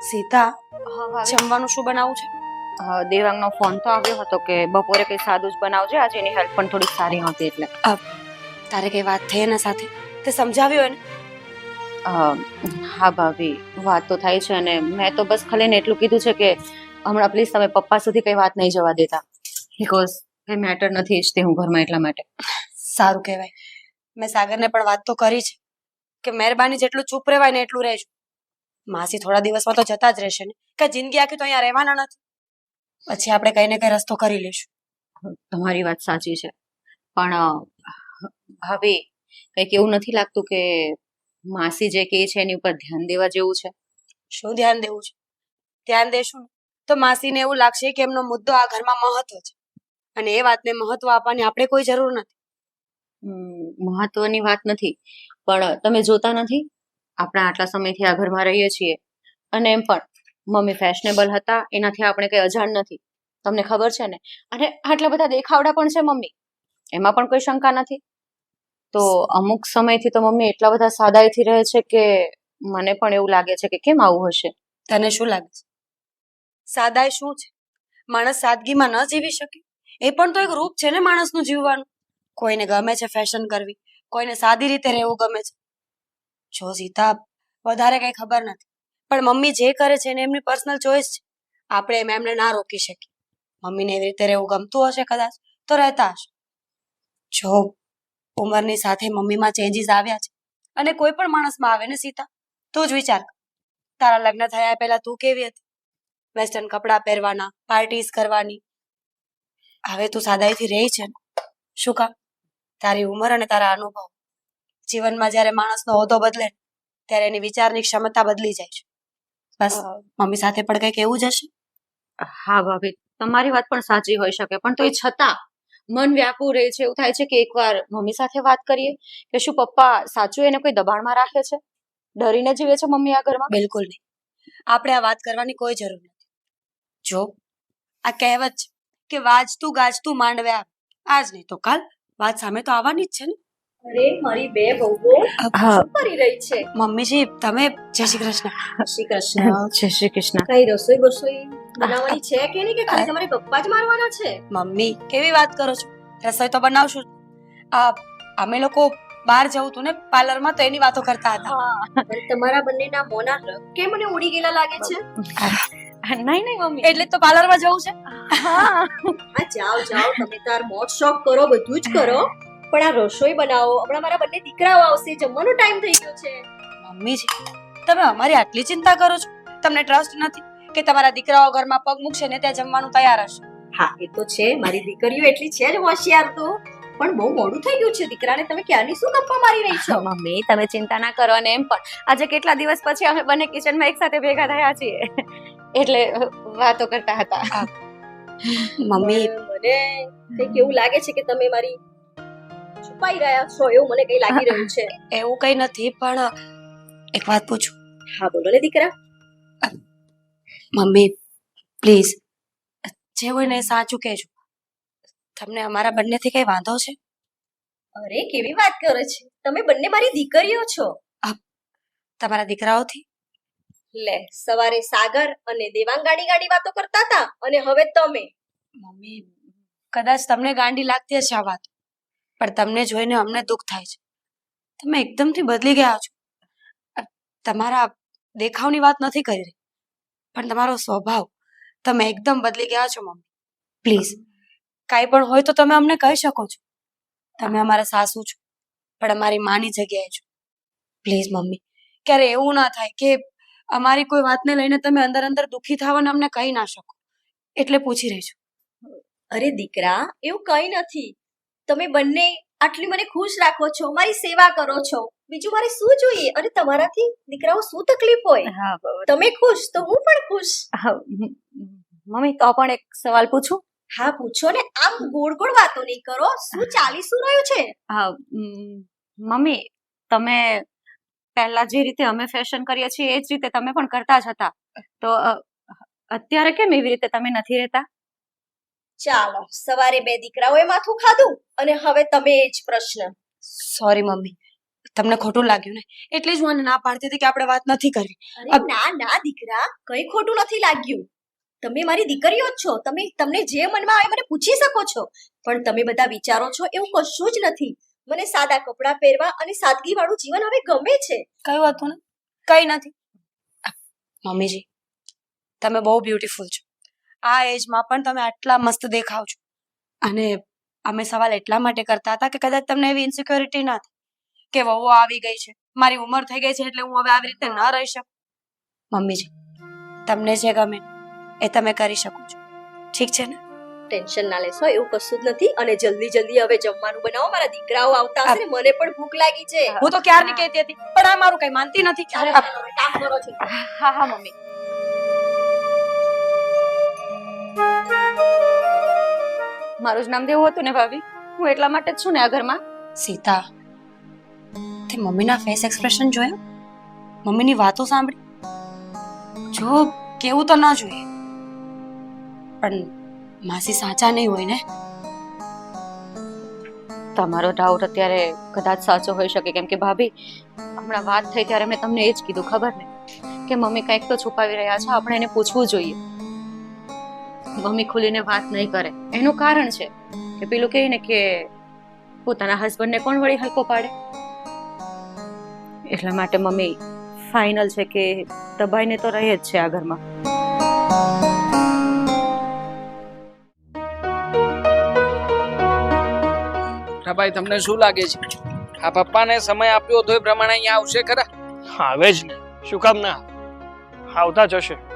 સીતા હા જમવાનું શું બનાવું છે? દેવાંગનો ફોન તો આવ્યો હતો કે બપોરે કઈ સાદું જ બનાવજે. આજે એની હેલ્થ પણ થોડી સારી હતી એટલે. તારે કઈ વાત થઈ એના સાથે? તે સમજાવ્યો એને? હા ભાભી વાત તો થાય છે અને મેં તો બસ ખાલી ને એટલું કીધું છે કે હમણાં પ્લીઝ તમે પપ્પા સુધી કઈ વાત નહીં જવા દેતા. બીકોઝ કઈ મેટર નથી ઈચ્છતી હું ઘરમાં એટલા માટે. સારું કહેવાય. મેં સાગરને પણ વાત તો કરી છે કે મહેરબાની જેટલું ચૂપ રહેવાય ને એટલું રહેજો. માસી થોડા દિવસમાં તો જતા જ રહેશે ને? કે જિંદગી આખી તો અહીંયા રહેવાના નથી. પછી આપણે કઈ ને કઈ રસ્તો કરી લઈશું. તમારી વાત સાચી છે. પણ હવે કંઈક એવું નથી લાગતું કે માસી જે કહે છે એની ઉપર ધ્યાન દેવા જેવું છે? શું ધ્યાન દેવું છે? ધ્યાન દેશું તો માસીને એવું લાગશે કે એમનો મુદ્દો આ ઘરમાં મહત્વ છે. અને એ વાતને મહત્વ આપવાની આપણે કોઈ જરૂર નથી. મહત્વની વાત નથી. પણ તમે જોતા નથી? આપણે આટલા સમયથી આ ઘરમાં રહીએ છીએ. અને એમ પણ, મમ્મી ફેશનેબલ હતા, એનાથી આપણે કંઈ અજાણ નથી. તમને ખબર છે ને? અને આટલા બધા દેખાવડા પણ છે મમ્મી. એમાં પણ કોઈ શંકા નથી. તો અમુક સમયથી તો મમ્મી એટલા બધા સાદાઈથી રહે છે કે મને પણ એવું લાગે છે કે કેમ આવું હશે? તને શું લાગે છે? સાદાઈ શું છે? માણસ સાદગીમાં ન જીવી શકે? એ પણ તો એક રૂપ છે ને માણસનું જીવવાનું. કોઈને ગમે છે ફેશન કરવી, કોઈને સાદી રીતે રહેવું ગમે છે. જો સીતા, વધારે કઈ ખબર નથી. પણ મમ્મી જે કરે છે એને એમની પર્સનલ ચોઈસ છે. આપણે એમ એમને ના રોકી શકીએ. મમ્મીને એવી રીતે રહેવું ગમતું હશે કદાચ, તો રહેતા હશે. જો ઉંમરની સાથે મમ્મીમાં ચેન્જીસ આવ્યા છે, અને કોઈ પણ માણસમાં આવે ને સીતા, તું જ વિચાર તારા લગ્ન થયા પહેલા તું કેવી હતી? વેસ્ટર્ન કપડાં પહેરવાના પાર્ટીઝ કરવાની. હવે તું સાદાઈથી રહી છે શું કામ? તારી ઉંમર અને તારા અનુભવ. જીવનમાં જ્યારે માણસનો હોદ્દો બદલે ત્યારે એની વિચારની ક્ષમતા બદલી જાય છે. બસ મમ્મી સાથે પણ કંઈક એવું જ હશે? હા ભાભી તમારી વાત પણ સાચી હોઈ શકે. પણ તો એ છતાં મન વ્યાકુળ રહે છે એવું થાય છે કે એકવાર મમ્મી સાથે વાત કરીએ કે શું પપ્પા સાચું એને કોઈ દબાણમાં રાખે છે? ડરીને જીવે છે મમ્મી આ ઘરમાં? બિલકુલ નહીં. આપણે આ વાત કરવાની કોઈ જરૂર નથી. જો આ કહેવત છે કે વાજતું ગાજતું માંડવ્યા આજ નહીં તો કાલ વાત સામે તો આવવાની જ છે ને? અરે મારી બે બહુઓ હા. કરી રહી છે? મમ્મીજી તમે જય શ્રી કૃષ્ણ. શ્રી કૃષ્ણ. જય શ્રી કૃષ્ણ. કઈ રસોઈ બસોઈ બનાવવાની છે કે નહીં? કે ખાલી તમારે પપ્પા જ મારવાના છે? મમ્મી કેવી વાત કરો છો? રસોઈ તો બનાવશું આ અમે લોકો બહાર જવું તું ને પાર્લરમાં તો એની વાતો કરતા હતા. તમારા બંનેના મોના કેમ મને ઉડી ગયેલા લાગે છે? નહીં નહીં મમ્મી. એટલે તો તો પાર્લરમાં જવું છે. હા હા જાઓ જાઓ તમે તાર મોજ શોખ કરો બધું જ કરો. પણ આ રસોઈ બનાવો હમણાં મારા બંને દીકરાઓ આવશે જમવાનો ટાઈમ થઈ ગયો છે. મમ્મીજી તમે અમારી આટલી ચિંતા કરો છો? તમને ટ્રસ્ટ નથી કે તમારા દીકરાઓ ઘરમાં પગ મૂકશે ને ત્યાં જમવાનું તૈયાર હશે? હા એ તો છે મારી દીકરીઓ એટલી છે જ હોશિયાર તો. પણ બહુ મોડું થઈ ગયું છે દીકરાને તમે ક્યારની શું ગપ્પા મારી રહી છો? મમ્મી તમે ચિંતા ના કરો અને એમ પણ. આજે કેટલા દિવસ પછી અમે બંને કિચનમાં એક સાથે ભેગા થયા છીએ? એટલે વાતો કરતા હતા. મમ્મી. મને કંઈક એવું લાગે છે કે તમે મારી છુપાઈ રહ્યા છો એવું મને કઈ લાગી રહ્યું છે? એવું કઈ નથી પણ એક વાત પૂછું. હા બોલો ને દીકરા. મમ્મી પ્લીઝ જે હોય ને સાચું કહેજો. તમને અમારા બંનેથી કઈ વાંધો છે? અરે કેવી વાત કરે છે? તમે બંને મારી દીકરીઓ છો. તમારા દીકરાઓથી? લે સવારે સાગર અને દેવાંગ ગાડી ગાડી વાતો કરતા હતા અને હવે તમે. મમ્મી કદાચ તમને ગાંડી લાગતી હશે આ વાત. પણ તમને જોઈને અમને દુઃખ થાય છે. તમે એકદમથી બદલી ગયા છો. તમારા દેખાવની વાત નથી કરી રહી, પણ તમારો સ્વભાવ, તમે એકદમ બદલી ગયા છો, મમ્મી. પ્લીઝ, કાંઈ પણ હોય તો તમે અમને કહી શકો છો. તમે અમારા સાસુ છો, પણ અમારી માની જગ્યાએ છો. પ્લીઝ, મમ્મી, ક્યારે એવું ના થાય કે અમારી કોઈ વાતને લઈને તમે અંદર અંદર દુઃખી થવાને અમને કહી ના શકો. એટલે પૂછી રહી છું. અરે દીકરા, એવું કઈ નથી. તમે બંને આટલી મને ખુશ રાખો છો મારી સેવા કરો છો. બીજું મારે શું જોઈએ? અને તમારાથી દીકરાઓ શું તકલીફ હોય? હા તમે ખુશ તો હું પણ ખુશ? મમ્મી તો પણ એક સવાલ પૂછું? હા પૂછો ને. આમ ગોળ ગોળ વાતો નહીં કરો. શું ચાલી શું રહ્યું છે? હા મમ્મી તમે પહેલા જે રીતે અમે ફેશન કરીએ છીએ એ જ રીતે તમે પણ કરતા જ હતા. તો અત્યારે કેમ એવી રીતે તમે નથી રહેતા? ચાલો સવારે બે દીકરાઓએ માથું ખાધું અને હવે તમે એ જ પ્રશ્ન. Sorry mummy. તમને ખોટું લાગ્યું ને? એટલે જ હું ના પાડતી હતી કે આપણે વાત નથી કરવી ના ના દીકરા. કઈ ખોટું નથી લાગ્યું. તમે મારી દીકરીઓ જ છો. તમે તમને જે મનમાં આવે મને પૂછી શકો છો. પણ તમે બધા વિચારો છો એવું કશું જ નથી. મને સાદા કપડાં પહેરવા અને સાદગી વાળું જીવન હવે ગમે છે. કયું હતું ને? કઈ નથી. મમ્મીજી તમે બહુ બ્યુટીફુલ છો. આ એજમાં પણ તમે આટલા મસ્ત દેખાવ છો. અને અમે સવાલ એટલા માટે કરતા હતા કે કદાચ તમને એવી ઇન્સિક્યોરિટી ના થાય કે વહુ આવી ગઈ છે મારી ઉંમર થઈ ગઈ છે એટલે હું હવે આવી રીતે ન રહી શકું. મમ્મીજી તમને જે ગમે એ તમે કરી શકો છો. ઠીક છે ને? ટેન્શન ના લેશો એવું કશું જ નથી અને જલ્દી જલ્દી હવે જમવાનું બનાવો મારા દીકરાઓ આવતા હશે ને મને પણ ભૂખ લાગી છે. હું તો ક્યારની કહેતી હતી પણ આ મારું કઈ માનતી નથી. કામ કરો છો. હા હા મમ્મી. મારું જ નામ દેવું હતું ને ભાભી? હું એટલા માટે જ છું ને આ ઘરમાં. સીતા તે મમ્મીના ફેસ એક્સપ્રેશન જોયા? મમ્મીની વાતો સાંભળી? જો કેવું તો ન જોઈએ. પણ માસી સાચા નહીં હોય ને? તમારો ડાઉટ અત્યારે કદાચ સાચો હોઈ શકે કેમ કે ભાભી હમણાં વાત થઈ ત્યારે મેં તમને એ જ કીધું ખબર ને? કે મમ્મી કંઈક તો છુપાવી રહ્યા છે આપણે એને પૂછવું જોઈએ. મમ્મી ખુલીને વાત નહીં કરે. એનું કારણ છે કે પેલું કહે ને કે પોતાના હસબન્ડને કોણ વળી હલકો પાડે? એટલા માટે મમ્મી ફાઇનલ છે કે તબાઈને તો રહે જ છે આ ઘરમાં. ભાઈ તમને શું લાગે છે? આ પપ્પાને સમય આપ્યો તો એ પ્રમાણે અહીંયા આવશે ખરા? આવે જ ને. શું કામ ના આવતા જ હશે.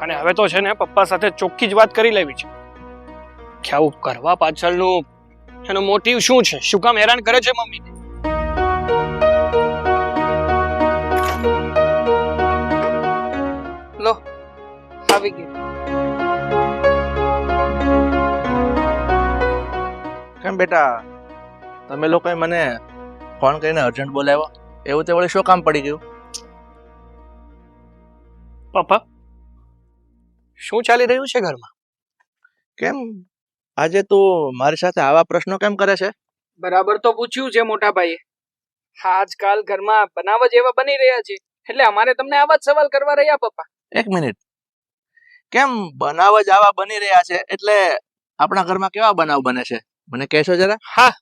અને હવે તો છે ને પપ્પા સાથે ચોખ્ખી જ વાત કરી લેવી છે. કે આવું કરવા પાછળનું? એનો મોટિવ શું છે? શું કામ હેરાન કરે છે મમ્મી? લો આવી ગયું. કેમ બેટા? તમે લોકોએ મને ફોન કરીને અર્જન્ટ બોલાવ્યો? એવું તે વળી શું કામ પડી ગયું? પપ્પા શું ચાલી રહ્યું છે ઘરમાં? કેમ? આજે તું મારી સાથે આવા પ્રશ્નો કેમ કરે છે? બરાબર તો પૂછ્યું છે મોટા ભાઈએ. આજકાલ ઘરમાં બનાવ જ એવા બની રહ્યા છે. એટલે અમારે તમને આવા જ સવાલ કરવા રહ્યા પપ્પા. એક મિનિટ. કેમ બનાવ જ આવા બની રહ્યા છે? એટલે આપણા ઘરમાં કેવા બનાવ બને છે? મને કહેશો જરા? હા.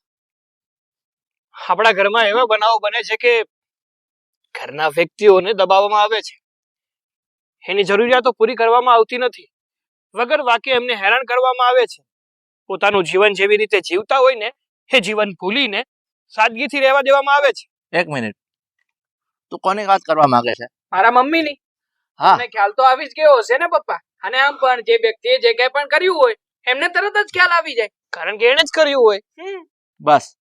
આપણા ઘરમાં એવા બનાવો બને છે કે ઘરના વ્યક્તિઓને દબાવવામાં આવે છે. એની જરૂરિયાતો પૂરી કરવામાં આવતી નથી. વગર વાક્ય એમને હેરાન કરવામાં આવે છે. પોતાનું જીવન જેવી રીતે જીવતા હોય ને એ જીવન ભૂલીને સાદગીથી રહેવા દેવામાં આવે છે. એક મિનિટ. તું કોની વાત કરવા માંગે છે? મારા મમ્મીની? હા. મને ખ્યાલ તો આવી જ ગયો હશે ને પપ્પા? અને આમ પણ જે વ્યક્તિએ જે કંઈ પણ કર્યું હોય એમને તરત જ ખ્યાલ આવી જાય. કારણ કે એણે જ કર્યું હોય. હમ. બસ.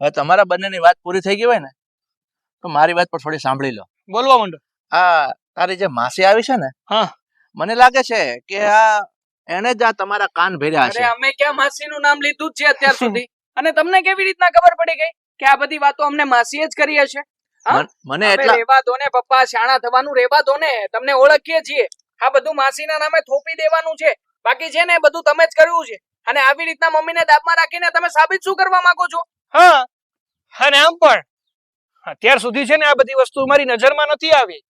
હવે તમારા બંનેની વાત પૂરી થઈ ગઈ હોય ને તો મારી વાત પણ થોડી સાંભળી લો. બોલવા માંડો. આ તારી જે માસી આવી છે ને હા. મને લાગે છે કે આ એને જ આ તમારા કાન ભર્યા અરે છે. અમે ક્યાં માસીનું નામ લીધું જ છે અત્યાર સુધી? અને તમને કેવી રીતના ખબર પડી ગઈ કે આ બધી વાતો અમને માસીએ જ કરી હશે મને એટલા રેવા દો ને પપ્પા શાણા થવાનું રેવા દો ને તમને ઓળખીએ છીએ. આ બધું માસીના નામે થોપી દેવાનું છે. બાકી છે ને બધું તમે જ કર્યું છે. અને આવી રીતના મમ્મીને દાબમાં રાખીને તમે સાબિત શું કરવા માંગો છો? હા અને આમ પણ. અત્યાર સુધી છે ને આ બધી વસ્તુ મારી નજરમાં નથી આવી.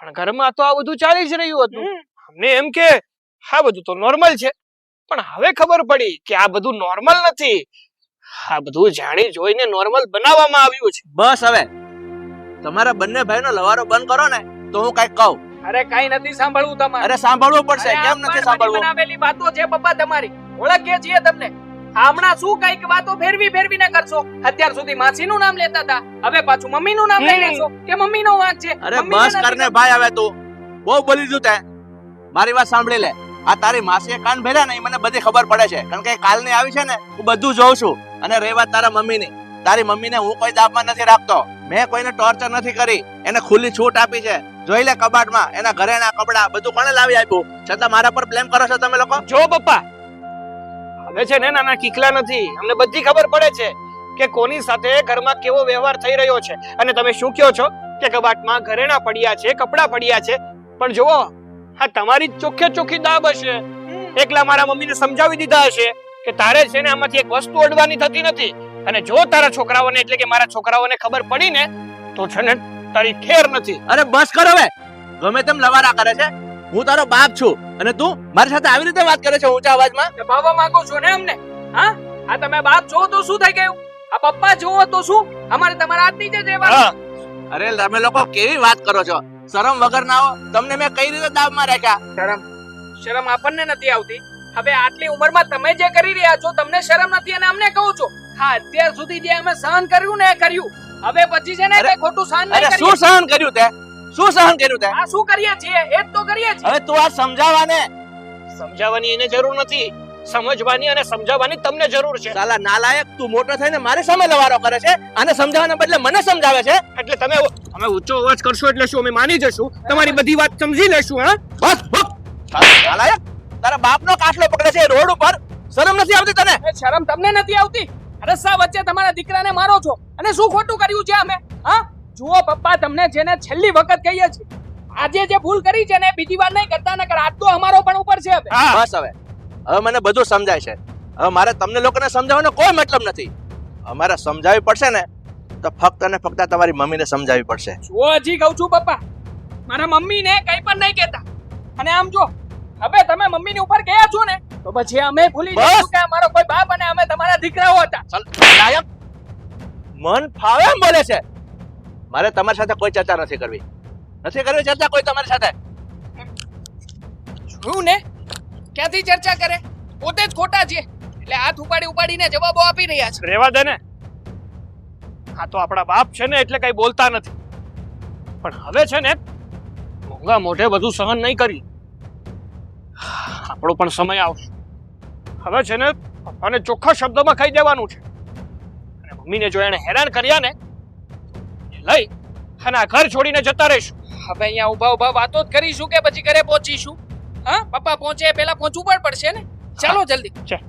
પણ ઘરમાં તો આ બધું ચાલી જ રહ્યું હતું. અમને એમ કે આ બધું તો નોર્મલ છે. પણ હવે ખબર પડી કે આ બધું નોર્મલ નથી. આ બધું જાણી જોઈને નોર્મલ બનાવવામાં આવ્યું છે. બસ હવે. તમારા બંને ભાઈનો લવારો બંધ કરો ને તો હું કંઈક કહું. અરે કઈ નથી સાંભળવું તમારે. અરે સાંભળવું પડશે. કેમ નથી સાંભળવું? બનાવેલી વાતો છે પપ્પા તમારી. ઓળખીએ છીએ તમને. હમણાં શું કંઈક વાતો ફેરવી ફેરવીને કરશો? અત્યાર સુધી માસીનું નામ લેતા હતા. હવે પાછું મમ્મીનું નામ લઈ લેશો કે મમ્મીનો વાંક છે? અરે બસ કરને ભાઈ હવે તું. બહુ બોલી દીધું તે. મારી વાત સાંભળી લે. આ તારી માસીએ કાન ભર્યા ને મને બધી ખબર પડે છે. કારણ કે કાલની આવી છે ને હું બધું જોઉં છું. અને રહી વાત તારા મમ્મીની. તારી મમ્મીને હું કોઈ દાબમાં નથી રાખતો. મેં કોઈને ટોર્ચર નથી કરી. એને ખુલ્લી છૂટ આપી છે. જોઈ લે કબાટમાં. એના ઘરેના કપડા. બધું કોણે લાવી આપ્યું? છતાં મારા પર બ્લેમ કરો છો તમે લોકો? જો પપ્પા હવે છે ને નાના કીકલા નથી. અમને બધી ખબર પડે છે કે કોની સાથે ઘરમાં કેવો વ્યવહાર થઈ રહ્યો છે. અને તમે શું કહો છો? કે કબાટમાં ઘરેણા પડ્યા છે, કપડાં પડ્યા છે. પણ જુઓ, આ તમારી ચોખ્ખે ચોખ્ખી દાબ હશે. એકલા મારા મમ્મીને સમજાવી દીધા હશે કે તારે છે ને આમાંથી એક વસ્તુ અડવાની થતી નથી. અને જો તારા છોકરાઓને, એટલે કે મારા છોકરાઓને ખબર પડી ને, તો છે ને તારી ખેર નથી. અરે બસ કર હવે. ગમે તેમ લવારા કરે છે. હું તારો બાપ છું અને તું મારી સાથે આવી રીતે વાત કરે છે ઊંચા અવાજમાં? દબાવવા માંગો છો ને અમને હા? આ તમે બાપ છો તો શું થઈ ગયું? આ પપ્પા જુઓ તો શું? અમારે તમારા હાથ નીચે જ અરે તમે લોકો કેવી વાત કરો છો? શરમ વગર ના હો. તમને મેં કઈ રીતે દાબમાં રાખ્યા? શરમ. શરમ આપણને નથી આવતી. હવે આટલી ઉંમરમાં તમે જે કરી રહ્યા છો તમને શરમ નથી અને અમને કહો છો હા અત્યાર સુધી જે અમે સહન કર્યું ને એ કર્યું. હવે પછી છે ને ખોટું સહન નહીં કર્યું શું સહન કર્યું તે? શું સહન કર્યું તે? આ શું કરીએ છીએ? એ જ તો કરીએ છીએ. હવે તું આ સમજાવવાને સમજાવવાની એને જરૂર નથી. સમજવાની અને સમજાવવાની તમને જરૂર છે. સાલા નાલાયક તું મોટો થઈને મારી સામે લવારો કરે છે અને સમજાવવાના બદલે મને સમજાવે છે? એટલે તમે અમે ઊંચો અવાજ કરશો એટલે શું? અમે માની જશું? તમારી બધી વાત સમજી લેશું હા? બસ બસ નાલાયક તારા બાપનો કાટલો પકડે છે રોડ ઉપર. શરમ નથી આવતી તને? શરમ તમને નથી આવતી? રસ્તા વચ્ચે તમારા દીકરાને મારો છો. અને શું ખોટું કર્યું છે અમે હા? જુઓ પપ્પા તમને જેને છેલ્લી વખત કહીએ છીએ આજે જે ભૂલ કરી છે ને બીજી વાર નહીં કરતા નકર આજ તો અમારો પણ ઉપર છે હવે. બસ હવે. હવે મને બધું સમજાય છે. હવે મારે તમને લોકોને સમજાવવાનો કોઈ મતલબ નથી. અમારે સમજાવવી પડશે ને તો ફક્ત અને ફક્ત તમારી મમ્મીને સમજાવવી પડશે. જુઓ હજી કહું છું પપ્પા મારા મમ્મીને કંઈ પણ નહીં કહેતા. અને આમ જો હવે તમે મમ્મીની ઉપર ગયા છો ને તો પછી અમે ભૂલી. જઈશું કે અમારો કોઈ બાપ અને અમે તમારા દીકરાઓ હતા. મન ફાવે એમ બોલે છે. મારે તમારી સાથે કોઈ ચર્ચા નથી કરવી. નથી કરવી ચર્ચા કોઈ તમારી સાથે? જોયું ને? ક્યાંથી ચર્ચા કરે? પોતે જ ખોટા છે એટલે હાથ ઉપાડી ઉપાડીને જવાબો આપી રહ્યા છે. રેવા દે ને. આ તો આપણા બાપ છે ને એટલે કઈ બોલતા નથી. પણ હવે છે ને મોંઘા મોઢે બધું સહન નહીં કરી. આપણો પણ સમય આવશે. હવે છે ને પપ્પાને ચોખ્ખા શબ્દમાં કહી દેવાનું છે. અને મમ્મીને જો એને હેરાન કર્યા ને લઈ અને આ ઘર છોડીને જતા રહીશું. હવે અહીંયા ઊભા ઊભા વાતો જ કરીશું કે પછી ઘરે પહોંચીશું? હા પપ્પા પહોંચે પહેલા પહોંચવું પણ પડશે ને? ચાલો જલ્દી. ચાલ.